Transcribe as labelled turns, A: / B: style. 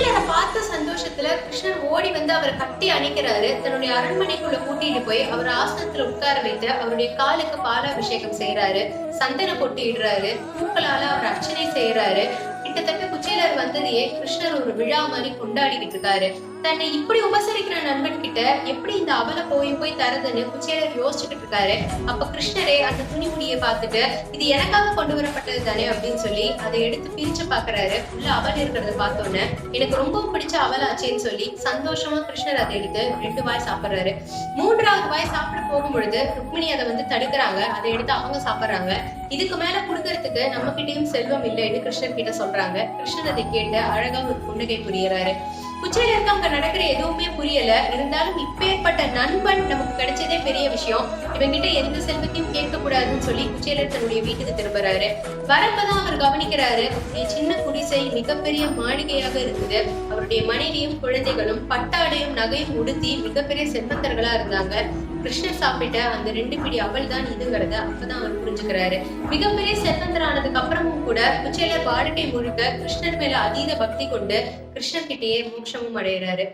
A: குச்சேலரை பார்த்த சந்தோஷத்துல கிருஷ்ணர் ஓடி வந்து அவரை கட்டி அணைக்கிறாரு. தன்னுடைய அரண்மனைக்குள்ள கூட்டிட்டு போய் அவர் ஆசனத்துல உட்கார வைத்து அவருடைய காலுக்கு பாலாபிஷேகம் செய்யறாரு சந்தன கொட்டிடுறாரு. பூக்களால அவர் அர்ச்சனை செய்யறாரு கிட்டத்தட்ட குச்சேலர் வந்ததையே கிருஷ்ணர் ஒரு விழா மாதிரி கொண்டாடிக்கிட்டு இருக்காரு. தன்னை இப்படி உபசரிக்கிற நண்பன் கிட்ட எப்படி இந்த அவலை போய் போய் தரதுன்னு குச்சேரர் யோசிச்சுக்கிட்டு இருக்காரு. அப்ப கிருஷ்ணரே அந்த துணிமுடியை பார்த்துட்டு இது எனக்காக கொண்டு வரப்பட்டது தானே அப்படின்னு சொல்லி அதை எடுத்து பிரிச்சு பாக்குறாரு உள்ள அவல் இருக்கிறத பார்த்தோன்னே எனக்கு ரொம்ப பிடிச்ச அவலாச்சேன்னு சொல்லி சந்தோஷமா கிருஷ்ணர் அதை எடுத்து ரெண்டு வாய் சாப்பிடுறாரு. மூன்றாவது வாய் சாப்பிட போகும் பொழுது ருக்மிணி அதை வந்து தடுக்கிறாங்க. அதை எடுத்து அவங்க சாப்பிடுறாங்க. இதுக்கு மேல குடுக்கறதுக்கு நம்ம கிட்டயும் செல்வம் இல்லைன்னு கிருஷ்ணர் கிட்ட சொல்றாங்க. கிருஷ்ணர் அதை கேட்டு அழகா ஒரு புன்னகை புரியறாரு. குச்சையில இருக்க அங்க நடக்கிற எதுவுமே புரியல. இருந்தாலும் இப்பேற்பட்ட நண்பன் நமக்கு கிடைச்சதே பெரிய விஷயம். இவங்கிட்ட எந்த செல்வத்தையும் கேட்க கூடாதுன்னு சொல்லி குச்சேலர் தன்னுடைய வீட்டுக்கு திரும்புறாரு. வரப்பதான் அவர் கவனிக்கிறாரு. என் சின்ன குடிசை மிகப்பெரிய மாளிகையாக இருக்குது. அவருடைய மனைவியும் குழந்தைகளும் பட்டாடையும் நகையும் உடுத்தி மிகப்பெரிய செல்வந்தர்களா இருந்தாங்க. கிருஷ்ணர் சாப்பிட்ட அந்த ரெண்டு பிடி அவள் தான் இதுங்கிறத அப்பதான் அவர் புரிஞ்சுக்கிறாரு. மிகப்பெரிய செல்வந்தரானதுக்கு அப்புறமும் கூட குச்சேலர் வாழ்க்கை முழுக்க கிருஷ்ணர் மேல அதீத பக்தி கொண்டு கிருஷ்ணர்கிட்டயே மோட்சமும் அடைகிறாரு